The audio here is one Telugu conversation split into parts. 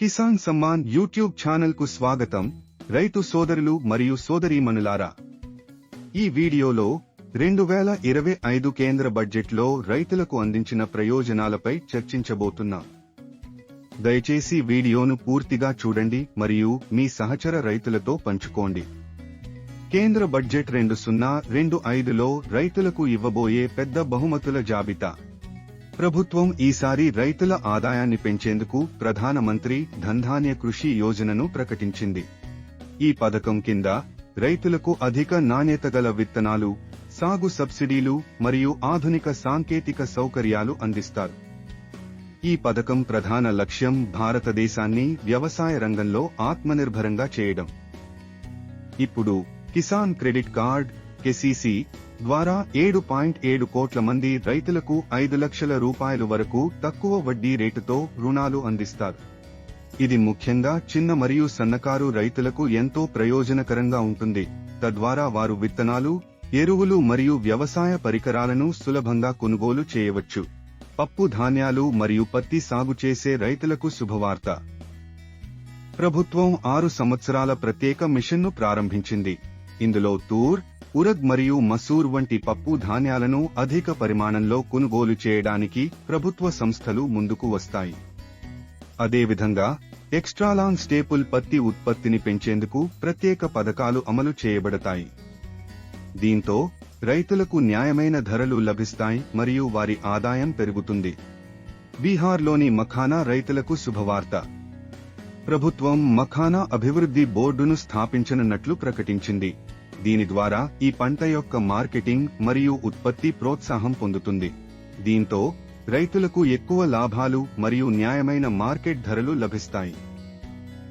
కిసాన్ సమ్మాన్ యూట్యూబ్ ఛానల్కు స్వాగతం రైతు సోదరులు మరియు సోదరీమణులారా. ఈ వీడియోలో రెండు వేల ఇరవై ఐదు కేంద్ర బడ్జెట్లో రైతులకు అందించిన ప్రయోజనాలపై చర్చించబోతున్నాం. దయచేసి వీడియోను పూర్తిగా చూడండి మరియు మీ సహచర రైతులతో పంచుకోండి. కేంద్ర బడ్జెట్ రెండు సున్నా రెండు ఐదులో రైతులకు ఇవ్వబోయే పెద్ద బహుమతుల జాబితా. ప్రభుత్వం ఈసారి రైతుల ఆదాయాన్ని పెంచేందుకు ప్రధానమంత్రి ధన్ధాన్య కృషి యోజనను ప్రకటించింది. ఈ పథకం కింద రైతులకు అధిక నాణ్యత గల విత్తనాలు సాగు సబ్సిడీలు మరియు ఆధునిక సాంకేతిక సౌకర్యాలు అందిస్తారు. ఈ పథకం ప్రధాన లక్ష్యం భారతదేశాన్ని వ్యవసాయ రంగంలో ఆత్మనిర్భరంగా చేయడం. ఇప్పుడు కిసాన్ క్రెడిట్ కార్డ్ కెసిసి ద్వారా ఏడు పాయింట్ ఏడు కోట్ల మంది రైతులకు ఐదు లక్షల రూపాయలు వరకు తక్కువ వడ్డీ రేటుతో రుణాలు అందిస్తారు. ఇది ముఖ్యంగా చిన్న మరియు సన్నకారు రైతులకు ఎంతో ప్రయోజనకరంగా ఉంటుంది. తద్వారా వారు విత్తనాలు ఎరువులు మరియు వ్యవసాయ పరికరాలను సులభంగా కొనుగోలు చేయవచ్చు. పప్పు ధాన్యాలు మరియు పత్తి సాగు చేసే రైతులకు శుభవార్త. ప్రభుత్వం ఆరు సంవత్సరాల ప్రత్యేక మిషన్ను ప్రారంభించింది. ఇందులో తూర్ ఉరద్ మరియు మసూర్ వంటి పప్పు ధాన్యాలను అధిక పరిమాణంలో కొనుగోలు చేయడానికి ప్రభుత్వ సంస్థలు ముందుకు వస్తాయి. అదేవిధంగా ఎక్స్ట్రాలాంగ్ స్టేపుల్ పత్తి ఉత్పత్తిని పెంచేందుకు ప్రత్యేక పథకాలు అమలు చేయబడతాయి. దీంతో రైతులకు న్యాయమైన ధరలు లభిస్తాయి మరియు వారి ఆదాయం పెరుగుతుంది. బీహార్లోని మఖానా రైతులకు శుభవార్త. ప్రభుత్వం మఖానా అభివృద్ధి బోర్డును స్థాపించనున్నట్లు ప్రకటించింది. దీని ద్వారా ఈ పంట యొక్క మార్కెటింగ్ మరియు ఉత్పత్తి ప్రోత్సాహం పొందుతుంది. దీంతో రైతులకు ఎక్కువ లాభాలు మరియు న్యాయమైన మార్కెట్ ధరలు లభిస్తాయి.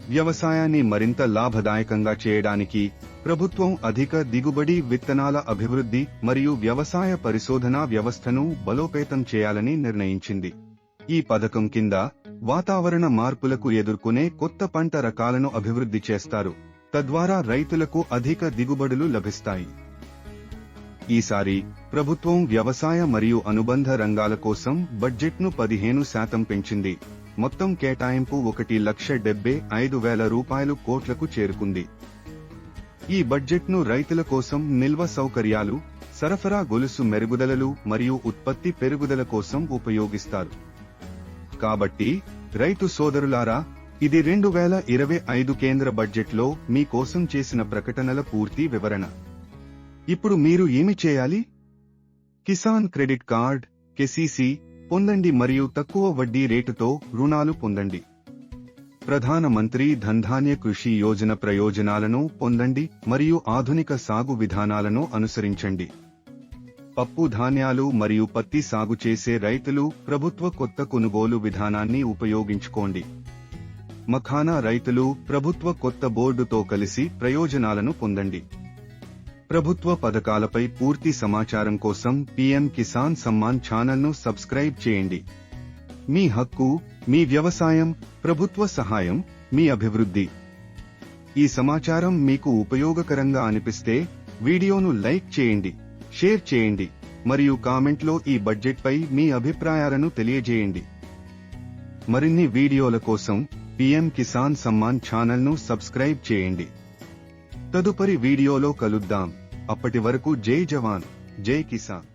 వ్యవసాయాన్ని మరింత లాభదాయకంగా చేయడానికి ప్రభుత్వం అధిక దిగుబడి విత్తనాల అభివృద్ధి మరియు వ్యవసాయ పరిశోధనా వ్యవస్థను బలోపేతం చేయాలని నిర్ణయించింది. ఈ పథకం కింద వాతావరణ మార్పులకు ఎదుర్కొనే కొత్త పంట రకాలను అభివృద్ధి చేస్తారు. తద్వారా రైతులకు అధిక దిగుబడులు లభిస్తాయి. ఈసారి ప్రభుత్వం వ్యవసాయ మరియు అనుబంధ రంగాల కోసం బడ్జెట్ను పదిహేను శాతం పెంచింది. మొత్తం కేటాయింపు ఒకటి లక్ష డెబ్బై ఐదు వేల రూపాయలు కోట్లకు చేరుకుంది. ఈ బడ్జెట్ను రైతుల కోసం నిల్వ సౌకర్యాలు సరఫరా గొలుసు మెరుగుదలలు మరియు ఉత్పత్తి పెరుగుదల కోసం ఉపయోగిస్తారు. కాబట్టి రైతు సోదరులారా ఇది రెండు వేల ఇరవై ఐదు కేంద్ర బడ్జెట్లో మీ కోసం చేసిన ప్రకటనల పూర్తి వివరణ. ఇప్పుడు మీరు ఏమి చేయాలి? కిసాన్ క్రెడిట్ కార్డ్ కెసిసి పొందండి మరియు తక్కువ వడ్డీ రేటుతో రుణాలు పొందండి. ప్రధానమంత్రి ధన్ధాన్య కృషి యోజన ప్రయోజనాలను పొందండి మరియు ఆధునిక సాగు విధానాలను అనుసరించండి. పప్పు ధాన్యాలు మరియు పత్తి సాగు చేసే రైతులు ప్రభుత్వ కొత్త కొనుగోలు విధానాన్ని ఉపయోగించుకోండి. మఖానా రైతులు ప్రభుత్వ కొత్త బోర్డుతో కలిసి ప్రయోజనాలను పొందండి. ప్రభుత్వ పథకాలపై పూర్తి సమాచారం కోసం పీఎం కిసాన్ సమ్మాన్ ఛానల్ను సబ్స్క్రైబ్ చేయండి. మీ హక్కు మీ వ్యవసాయం ప్రభుత్వ సహాయం మీ అభివృద్ధి. ఈ సమాచారం మీకు ఉపయోగకరంగా అనిపిస్తే వీడియోను లైక్ చేయండి షేర్ చేయండి మరియు కామెంట్లో ఈ బడ్జెట్పై మీ అభిప్రాయాలను తెలియజేయండి. మరిన్ని వీడియోల కోసం పీఎం కిసాన్ సమ్మాన్ ఛానల్ను సబ్స్క్రైబ్ చేయండి. తదుపరి వీడియోలో కలుద్దాం. అప్పటి వరకు జై జవాన్ జై కిసాన్.